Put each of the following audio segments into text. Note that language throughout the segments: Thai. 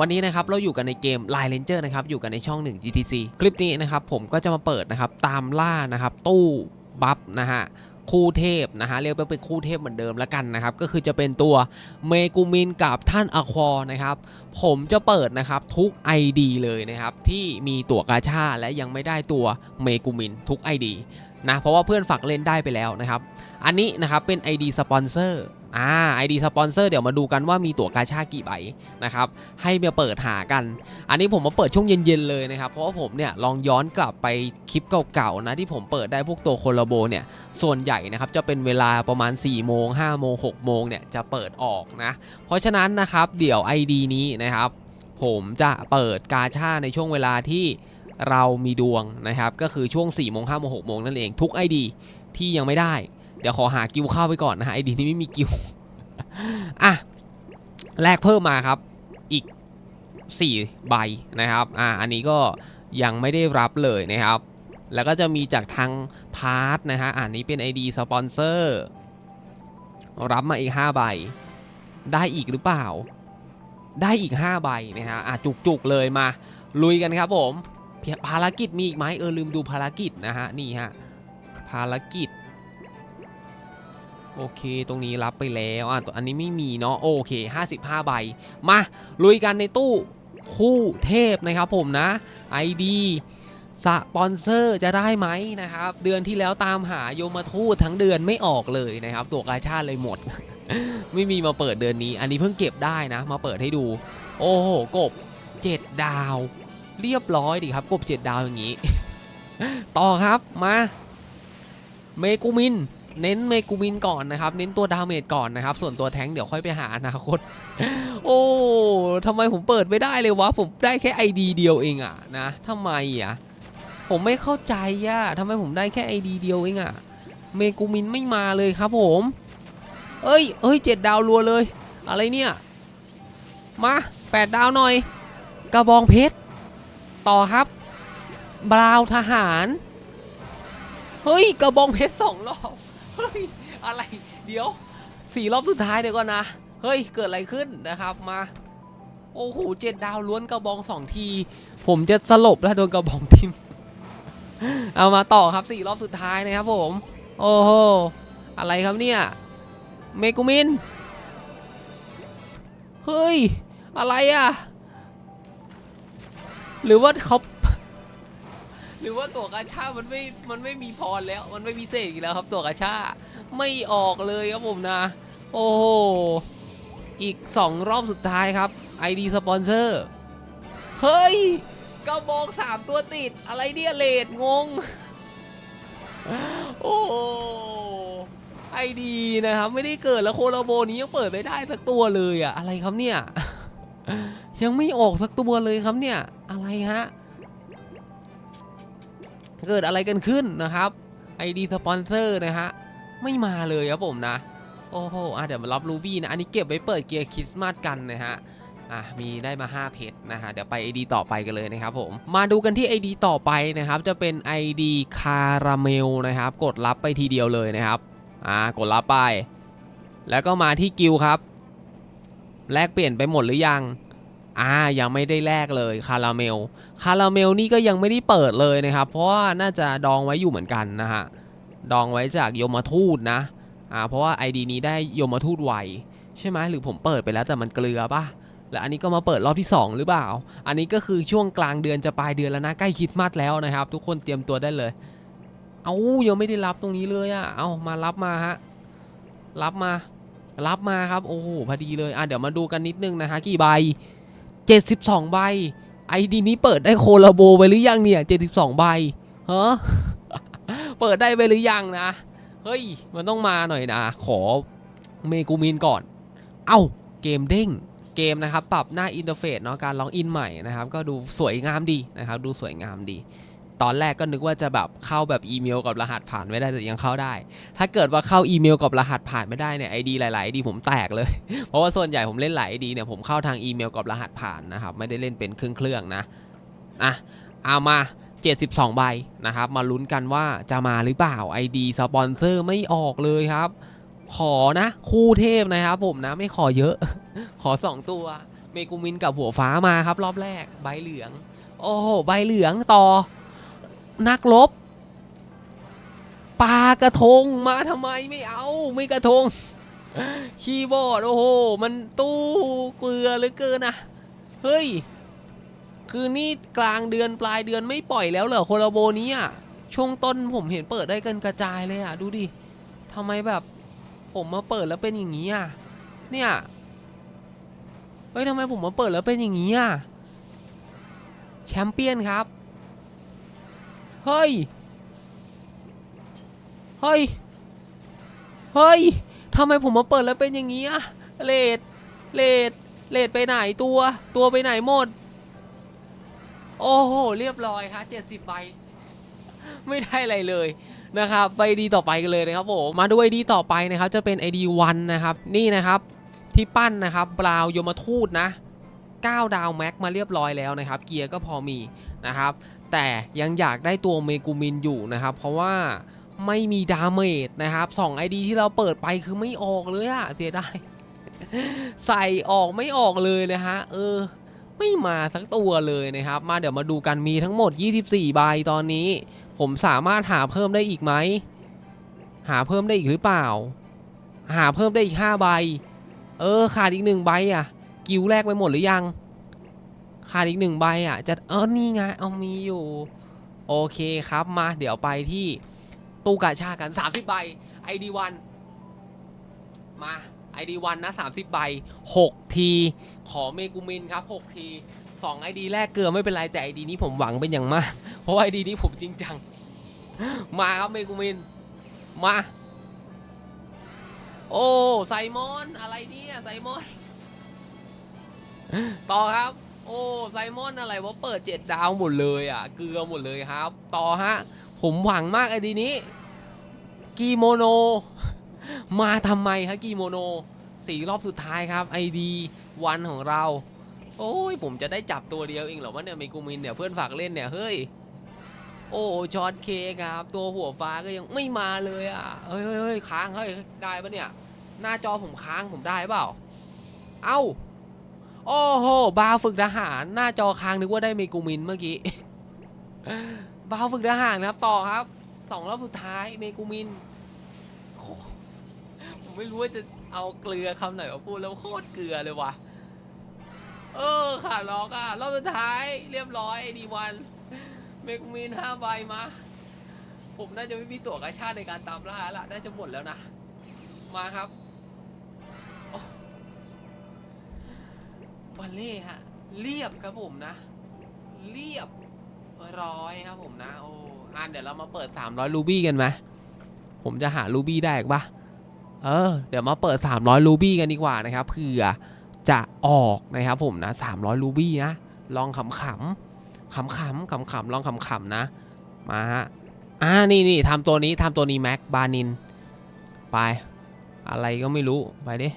วันนี้นะครับเราอยู่กันในเกม Line Ranger นะครับอยู่กันในช่อง 1 GTC คลิปนี้นะครับผมก็จะมาเปิดนะครับตามล่านะครับตู้บัฟนะฮะคู่เทพนะฮะเรียกว่าเป็นคู่เทพเหมือนเดิมแล้วกันนะครับก็คือจะเป็นตัวเมกูมินกับท่านอควอนะครับผมจะเปิดนะครับทุก ID เลยนะครับที่มีตั๋วกาชาและยังไม่ได้ตัวเมกูมินทุก ID นะเพราะว่าเพื่อนฝากเล่นได้ไปแล้วนะครับอันนี้นะครับเป็น ID สปอนเซอร์ อ่า ID สปอนเซอร์เดี๋ยวมาดูกันว่ามีตั๋วกาชากี่ใบนะครับ ให้มาเปิดหากัน อันนี้ผมมาเปิดช่วงเย็นๆเลยนะครับ เพราะว่าผมเนี่ยลองย้อนกลับไปคลิปเก่าๆนะที่ผมเปิดได้พวกตัวโคลาโบเนี่ย ส่วนใหญ่นะครับจะเป็นเวลาประมาณ4โมง5โมง6โมงเนี่ยจะเปิดออกนะ เพราะฉะนั้นนะครับเดี๋ยว ID นี้นะครับ ผมจะเปิดกาชาในช่วงเวลาที่เรามีดวงนะครับ ก็คือช่วง4โมง5โมง6โมงนั่นเองทุก ID ที่ยังไม่ได้ เดี๋ยวขอหากิวเข้าไปก่อนนะฮะ ID นี้ไม่มีกิวอะแลกเพิ่มมาครับอีก 4 ใบนะครับอ่าอันนี้ก็ยังไม่ได้รับเลยนะครับ แล้วก็จะมีจากทางพาร์ทนะฮะอันนี้เป็น ID สปอนเซอร์รับมาอีก 5 ใบ ได้อีกหรือเปล่า ได้อีก 5 ใบนะฮะอะจุกๆเลยมา ลุยกันครับผมภารกิจมีอีกไหมเออลืมดูภารกิจนะฮะนี่ฮะภารกิจ โอเค ตรงนี้รับไปแล้วอะตัวอันนี้ไม่มีเนาะโอเค 55 ใบ มาลุยกันในตู้คู่เทพนะครับผมนะ ID สปอนเซอร์จะได้ไหมนะครับ เดือนที่แล้วตามหาโยมาทูตทั้งเดือนไม่ออกเลยนะครับ ตัวกาชาติเลยหมด ไม่มีมาเปิดเดือนนี้ อันนี้เพิ่งเก็บได้นะ มาเปิดให้ดู โอ้โหกบ 7 ดาว เรียบร้อยดิครับ กบ 7 ดาวอย่างนี้ ต่อครับมา เมกูมิน เน้นเมกูมินก่อนนะครับ เน้นตัวดาเมจก่อนนะครับ ส่วนตัวแท้งค์เดี๋ยวค่อยไปหาอนาคต โอ้ทำไมผมเปิดไม่ได้เลยวะ ผมได้แค่ ID เดียวเองอะนะทำไมอะผมไม่เข้าใจอะทำไมผมได้แค่ ID เดียวเองอะเมกูมินไม่มาเลยครับผม เอ้ยเอ้ยเจ็ดดาวรัวเลย อะไรเนี่ย มาแปดดาวหน่อย กระบองเพชร ต่อครับ บราวน์ทหาร เฮ้ย กระบองเพชรสองรอบ ฮ้ยอะไร เดี๋ยวสี่รอบสุดท้ายเดี๋ยวก่อนนะ เฮ้ย เกิดอะไรขึ้นนะครับมา โอ้โหเจ็ดดาวล้วนกระบองสองที ผมจะสลบแล้วโดนกระบองทิมเอามาต่อครับสี่รอบสุดท้ายนะครับผม โอ้โห อะไรครับเนี่ย เมกุมิน เฮ้ย อะไรอะหรือว่าเขา หรือว่าตัวกาชามันไม่ มันไม่มีพรแล้ว มันไม่มีเศษอีกแล้วครับตัวกาชาไม่ออกเลยครับผมนะ โอ้โห อีก 2 รอบสุดท้ายครับ ID สปอนเซอร์ เฮ้ยกระบอกสามตัวติด อะไรเนี่ยเลดงง โอ้ไอดีนะครับไม่ได้เกิดแล้วโคโลโบนี้ยังเปิดไม่ได้สักตัวเลยอะอะไรครับเนี่ย ยังไม่ออกสักตัวเลยครับเนี่ย อะไรฮะ เกิดอะไรกันขึ้นนะครับ ID สปอนเซอร์นะฮะไม่มาเลยครับผมนะ โอ้โหอะเดี๋ยวมารับรูบี้นะอันนี้เก็บไว้เปิดเกียร์คริสต์มาสกันนะฮะอะมีได้มา 5 เพชรนะฮะเดี๋ยวไป ID ต่อไปกันเลยนะครับผมมาดูกันที่ ID ต่อไปนะครับจะเป็น ID คาราเมลนะครับกดรับไปทีเดียวเลยนะครับอ่ากดรับไป แล้วก็มาที่กิลครับ แลกเปลี่ยนไปหมดหรือยัง อ่ายังไม่ได้แลกเลยคาราเมลคาราเมลนี่ก็ยังไม่ได้เปิดเลยนะครับ เพราะว่าน่าจะดองไว้อยู่เหมือนกันนะฮะดองไว้จากโยมทูตนะอ่าเพราะว่า ID นี้ได้โยมทูตไวใช่ไหมหรือผมเปิดไปแล้วแต่มันเกลือปะและอันนี้ก็มาเปิดรอบที่ 2 หรือเปล่า อันนี้ก็คือช่วงกลางเดือนจะปลายเดือนแล้วนะใกล้คริดมาสแล้วนะครับ ทุกคนเตรียมตัวได้เลย เอายังไม่ได้รับตรงนี้เลยอะ่ะเอามารับมาฮะรับมา รับมาครับโอ้โหพอดีเลยอะเดี๋ยวมาดูกันนิดนึงนะฮะกี่ใบ 72 ใบ ไอดีนี้เปิดได้โคลาโบไปหรือยังเนี่ย 72 ใบฮะเปิดได้ไปหรือยังนะ เฮ้ย มันต้องมาหน่อยนะ ขอเมกูมินก่อน เอ้า เกมเด้ง เกมนะครับ ปรับหน้าอินเทอร์เฟซเนาะ การล็อกอินใหม่นะครับ ก็ดูสวยงามดีนะครับ ดูสวยงามดี ตอนแรกก็นึกว่าจะแบบเข้าแบบอีเมลกับรหัสผ่านไม่ได้แต่ยังเข้าได้ ถ้าเกิดว่าเข้าอีเมลกับรหัสผ่านไม่ได้เนี่ยไอดีหลายๆดีผมแตกเลย เพราะว่าส่วนใหญ่ผมเล่นหลายดีเนี่ยผมเข้าทางอีเมลกับรหัสผ่านนะครับไม่ได้เล่นเป็นเครื่องเครื่องนะอะเอามา 72 ใบนะครับมาลุ้นกันว่าจะมาหรือเปล่า ID สปอนเซอร์ไม่ออกเลยครับ ขอนะ คู่เทพนะครับผมนะไม่ขอเยอะ ขอ 2 ตัว เมกูมินกับหัวฟ้ามาครับรอบแรกใบเหลือง โอ้โหใบเหลืองต่อ นักลบปลากระทงมาทำไมไม่เอาไม่กระทง คีย์บอร์ดโอ้โห มันตู้เกลือหลือเกินอะเฮ้ย คือนี่กลางเดือนปลายเดือนไม่ปล่อยแล้วเหรอโคลาโบนี้อะช่วงต้นผมเห็นเปิดได้กันกระจายเลยอะ ดูดิทำไมแบบผมมาเปิดแล้วเป็นอย่างนี้อะ เนี่ยเฮ้ยทำไมผมมาเปิดแล้วเป็นอย่างนี้อะแชมเปี้ยนครับ เฮ้ย เฮ้ย เฮ้ย ทำไมผมมาเปิดแล้วเป็นอย่างนี้อะเลดเลดเลดไปไหนตัว ตัวไปไหนหมด โอ้โห เรียบร้อยครับ70ใบ ไม่ได้อะไรเลยนะครับ ไปดีต่อไปกันเลยนะครับผม มาด้วยดีต่อไปนะครับ จะเป็น ID 1นะครับ นี่นะครับ ที่ปั้นนะครับบราวโยมทูตนะ9ดาวแม็กมาเรียบร้อยแล้วนะครับ เกียร์ก็พอมีนะครับ แต่ยังอยากได้ตัวเมกูมินอยู่นะครับ เพราะว่าไม่มีดาเมจนะครับ2 ID ที่เราเปิดไปคือไม่ออกเลยอะเสียดายใส่ออกไม่ออกเลยนะฮะเออ ไม่มาสักตัวเลยนะครับ มาเดี๋ยวมาดูกันมีทั้งหมด 24ใบตอนนี้ ผมสามารถหาเพิ่มได้อีกไหมหาเพิ่มได้อีกหรือเปล่า หาเพิ่มได้อีก5ใบ เออขาดอีกหนึ่งใบอะ กิวแรกไปหมดหรือยัง ขาดอีกหนึ่งใบอะจะเออนี่ไงเอามีอยู่ โอเคครับมาเดี๋ยวไปที่ตู้กาชากัน 30 ใบ ID1 มา ID1 นะ 30 ใบ 6 ที ขอเมกูมินครับ 6 ที 2 ID แรกเกลือไม่เป็นไร แต่ ID นี้ผมหวังเป็นอย่างมาก เพราะ ID นี้ผมจริงจัง มาครับเมกูมิน มา โอ้ไซมอน อะไรเนี่ยไซมอน ต่อครับ โอ้ไซมอนอะไรวะเปิด7ดดาวหมดเลยอะ เกลือหมดเลยครับ ต่อฮะ ผมหวังมาก ID นี้กีโมโน มาทำไมฮะกีโมโนสี่รอบสุดท้ายครับ ID วันของเรา โอ้ยผมจะได้จับตัวเดียวเองเหรอวะเนี่ยเมกูมินเนี่ยเพื่อนฝากเล่นเนี่ยเฮ้ยโอ้จอร์ดเคครับ ตัวหัวฟ้าก็ยังไม่มาเลยอะเฮ้ยเฮ้ยเฮ้ยค้างเฮ้ยได้ปะเนี่ย หน้าจอผมค้างผมได้เปล่า เอ้า โอ้โห บาฝึกทหาร หน้าจอค้างนึกว่าได้เมกูมินเมื่อกี้ บาฝึกทหารครับ ต่อครับสองรอบสุดท้ายเมกูมิน ผมไม่รู้ว่าจะเอาเกลือคำไหนมาพูดแล้วโคตรเกลือเลยว่ะ เออขาดล็อกอะ รอบสุดท้ายเรียบร้อยดีวัน เมกูมินห้าใบมา ผมน่าจะไม่มีตั๋วกระชาติในการตามล่าละ น่าจะหมดแล้วนะ มาครับ บัลเล่ฮะ เรียบครับผมนะ เรียบร้อยครับผมนะโอ้อ่านเดี๋ยวเรามาเปิด 300 รูบี้กันไหมผมจะหารูบี้ได้ปะเออ เดี๋ยวมาเปิด 300 รูบี้กันดีกว่านะครับเผื่อจะออกนะครับผมนะ 300 รูบี้นะลองขำขำขำขำขำขำลองขำขำนะ มาฮะอ่านี่นี่ทำตัวนี้ทำตัวนี้แม็กบานิน ไป อะไรก็ไม่รู้ไปดิ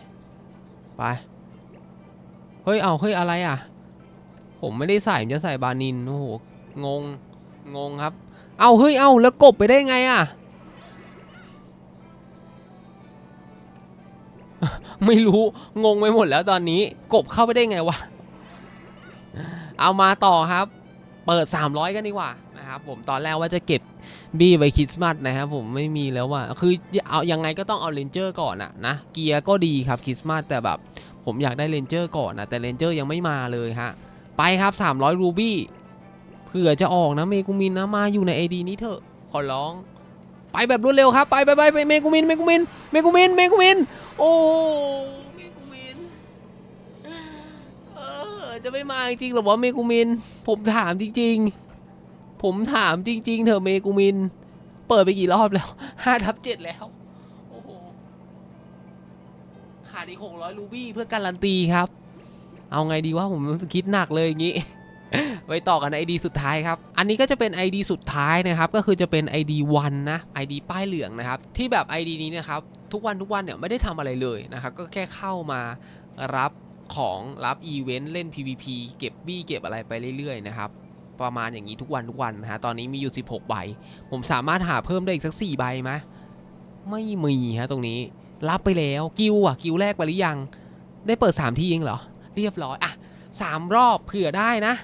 ไป เฮ้ย เอาเฮ้ย อะไรอะ ผมไม่ได้ใส่ผมจะใส่บานิน โอ้โห งง งงครับ เอาเฮ้ย เอาแล้วกบไปได้ไงอะ ไม่รู้ งงไปหมดแล้วตอนนี้ กบเข้าไปได้ไงวะ เอามาต่อครับ เปิด 300 กันดีกว่านะครับผม ตอนแรกว่าจะเก็บบี้ไว้คริสต์มาสนะครับผมไม่มีแล้วว่ะ คือเอายังไงก็ต้องเอาเลนเจอร์ก่อนอะนะ เกียร์ก็ดีครับคริสต์มาสแต่แบบ ผมอยากได้เลนเจอร์ก่อนนะแต่เลนเจอร์ยังไม่มาเลยฮะ ไปครับ 300 รูบี้เผื่อจะออกนะเมกุมินนะมาอยู่ใน AD นี้เถอะขอร้อง ไปแบบรวดเร็วครับ ไปไปไปเมกุมินเมกุมินเมกุมินเมกุมิน โอ้เมกุมินเออจะไม่มาจริงหรอวะเมกุมิน ผมถามจริง ๆ ผมถามจริง ๆเถอะเมกุมิน เปิดไปกี่รอบแล้วห้าทับเจ็ดแล้ว ขาดอีกหกร้อยรูบี้เพื่อการันตีครับ เอาไงดีวะผมคิดหนักเลยอย่างงี้ ไปต่อกัน ID สุดท้ายครับ อันนี้ก็จะเป็น ID สุดท้ายนะครับ ก็คือจะเป็น ID วันนะ ID ป้ายเหลืองนะครับ ที่แบบ ID นี้นะครับทุกวันทุกวันเนี่ยไม่ได้ทำอะไรเลยนะครับ ก็แค่เข้ามารับของรับอีเวนต์เล่น PVP เก็บบี้เก็บอะไรไปเรื่อยๆนะครับประมาณอย่างนี้ทุกวันทุกวันนะฮะตอนนี้มีอยู่ 16 ใบ ผมสามารถหาเพิ่มได้อีกสัก 4 ใบไหมไม่มีฮะตรงนี้ รับไปแล้วกิวอะกิวแรกไปหรือยัง ได้เปิด 3 ทีเองเหรอ เรียบร้อยอะสามรอบเผื่อได้นะ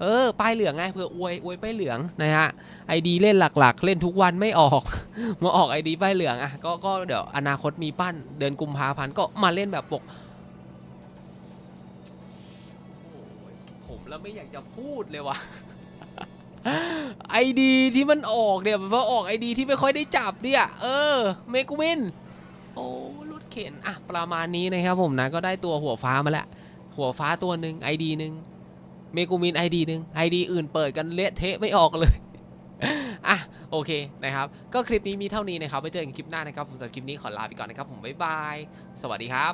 เออป้ายเหลืองไงเผื่ออวยอวยป้ายเหลืองนะฮะไอดีเล่นหลักๆ เล่นทุกวันไม่ออก มาออกไอดีป้ายเหลืองอะก็ก็เดี๋ยวอนาคตมีปั้นเดือนกุมภาพันธ์ก็มาเล่นแบบปกผมแล้วไม่อยากจะพูดเลยว่ะไอดีที่มันออกเนี่ยเพราะออกไอดีที่ไม่ค่อยได้จับเนี่ย เออ เมกูวิน โอ้รถเข็นอะประมาณนี้นะครับผมนะก็ได้ตัวหัวฟ้ามาแล้วหัวฟ้าตัวหนึ่งไอดีหนึ่งเมกูมินไอดีหนึ่งไอดีอื่นเปิดกันเละเทะไม่ออกเลยอะโอเคนะครับ ก็คลิปนี้มีเท่านี้นะครับไว้เจอกันคลิปหน้านะครับผมสำหรับคลิปนี้ขอลาไปก่อนนะครับผมบ๊ายบาย สวัสดีครับ